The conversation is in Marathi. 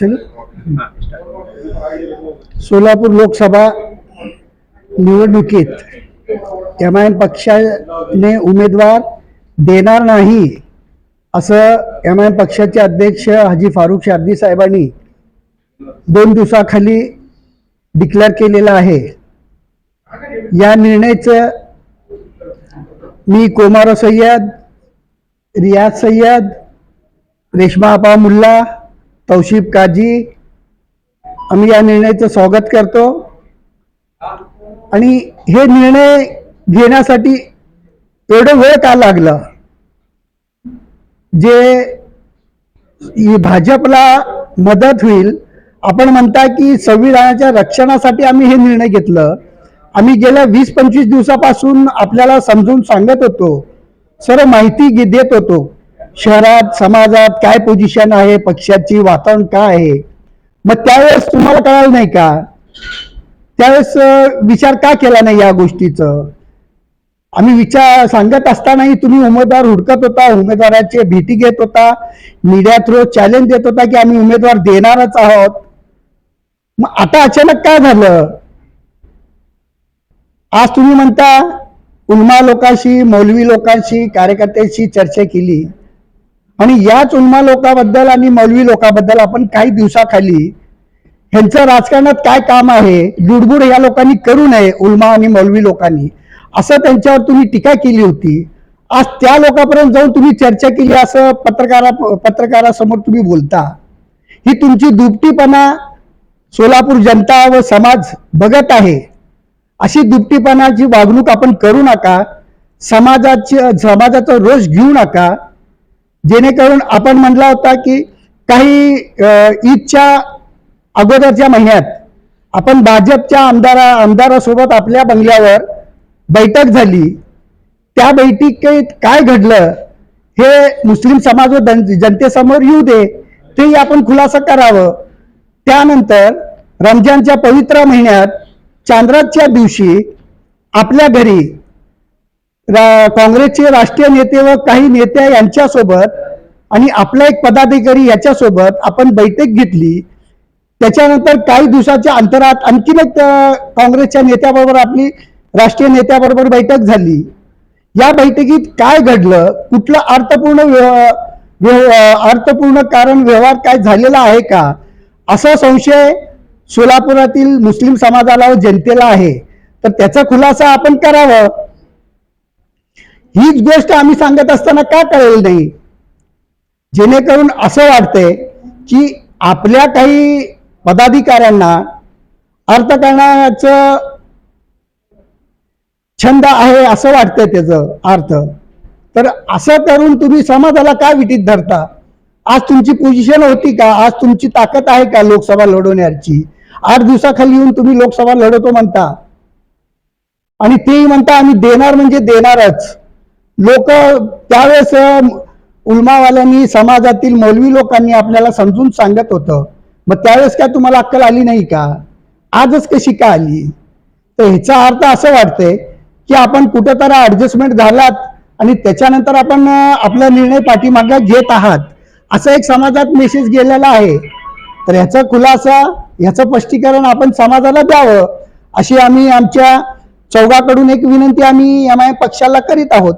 चलो सोलापूर लोकसभा निवडणुकीत एम आय एम पक्षाने उमेदवार देणार नाही असं एम आय एम पक्षाचे अध्यक्ष हाजी फारुख शार्दी साहेबांनी दोन दिवसाखाली डिक्लेअर केलेलं आहे. या निर्णयाचं मी कोमारो सय्यद रियाज सय्यद रेश्मा आपा मुल्ला तौशिब काजी आम्ही या निर्णयाचं स्वागत करतो. आणि हे निर्णय घेण्यासाठी एवढं वेळ का लागलं? जे भाजपला मदत होईल आपण म्हणता की संविधानाच्या रक्षणासाठी आम्ही हे निर्णय घेतलं. आम्ही गेल्या वीस पंचवीस दिवसापासून आपल्याला समजून सांगत होतो सर्व माहिती देत होतो. शहरात समाजात काय पोझिशन आहे पक्षाची वातावरण काय आहे? मग त्यावेळेस तुम्हाला कळालं नाही का? त्यावेळेस विचार का केला नाही या गोष्टीचं? आम्ही विचार सांगत असतानाही तुम्ही उमेदवार हुडकत होता उमेदवाराची भेटी घेत होता मीडिया थ्रू चॅलेंज देत होता की आम्ही उमेदवार देणारच आहोत. मग आता अचानक काय झालं? आज तुम्ही म्हणता उन्मा लोकांशी मौलवी लोकांशी कार्यकर्त्यांशी चर्चा केली. आणि याच उन्मा लोकाबद्दल आणि मौलवी लोकांबद्दल आपण काही दिवसाखाली ह्यांचं राजकारणात काय काम आहे गुडगुड या लोकांनी करू नये उलमा आणि मौलवी लोकांनी असं त्यांच्यावर तुम्ही टीका केली होती. आज त्या लोकांपर्यंत जाऊन तुम्ही चर्चा केली असं पत्रकारा पत्रकारासमोर तुम्ही बोलता. ही तुमची दुपटीपणा सोलापूर जनता व समाज बघत आहे. अशी दुपटीपणाची वागणूक आपण करू नका. समाजाची समाजाचा रोष घेऊ नका. जेणेकरून आपण म्हटला होता की काही ईदच्या अगोदरच्या महिन्यात आपण भाजपच्या आमदारा आमदारासोबत आपल्या बंगल्यावर बैठक झाली. त्या बैठकीत काय घडलं हे मुस्लिम समाज व जनतेसमोर येऊ दे तेही आपण खुलासा करावं. त्यानंतर रमजानच्या पवित्र महिन्यात चांद्राच्या दिवशी आपल्या घरी रा- काँग्रेसचे राष्ट्रीय नेते व काही नेत्या यांच्यासोबत आणि आपला एक पदाधिकारी याच्यासोबत आपण बैठक घेतली. त्याच्यानंतर काही दिवसाच्या अंतरात आणखीन एक काँग्रेसच्या नेत्याबरोबर आपली राष्ट्रीय नेत्याबरोबर बैठक झाली. या बैठकीत काय घडलं? कुठलं अर्थपूर्ण अर्थपूर्ण कारण व्यवहार काय झालेला आहे का? असा संशय सोलापुरातील मुस्लिम समाजाला व जनतेला आहे. तर त्याचा खुलासा आपण करावं. हीच गोष्ट आम्ही सांगत असताना का कळेल नाही? जेणेकरून असं वाटतंय की आपल्या काही पदाधिकाऱ्यांना अर्थकारणाचं छंद आहे असं वाटतंय त्याचं अर्थ. तर असं करून तुम्ही समाजाला काय विटीत धरता? आज तुमची पोझिशन होती का? आज तुमची ताकद आहे का लोकसभा लढवण्याची? आठ दिवसाखाली येऊन तुम्ही लोकसभा लढवतो म्हणता. आणि तेही म्हणता आम्ही देणार म्हणजे देणारच. लोक त्यावेळेस उलमावाल्यांनी समाजातील मौलवी लोकांनी आपल्याला समजून सांगत होतं. मग त्यावेळेस काय तुम्हाला अक्कल आली नाही का? आजच कशी का आली? तर ह्याचा अर्थ असं वाटतंय की आपण कुठेतरी ऍडजस्टमेंट झालात आणि त्याच्यानंतर आपण आपला निर्णय पाठीमागे घेत आहात. असा एक समाजात मेसेज गेलेला आहे. तर ह्याचा खुलासा ह्याचं स्पष्टीकरण आपण समाजाला द्यावं अशी आम्ही आमच्या चौघाकडून एक विनंती आम्ही एम आय पक्षाला करीत आहोत.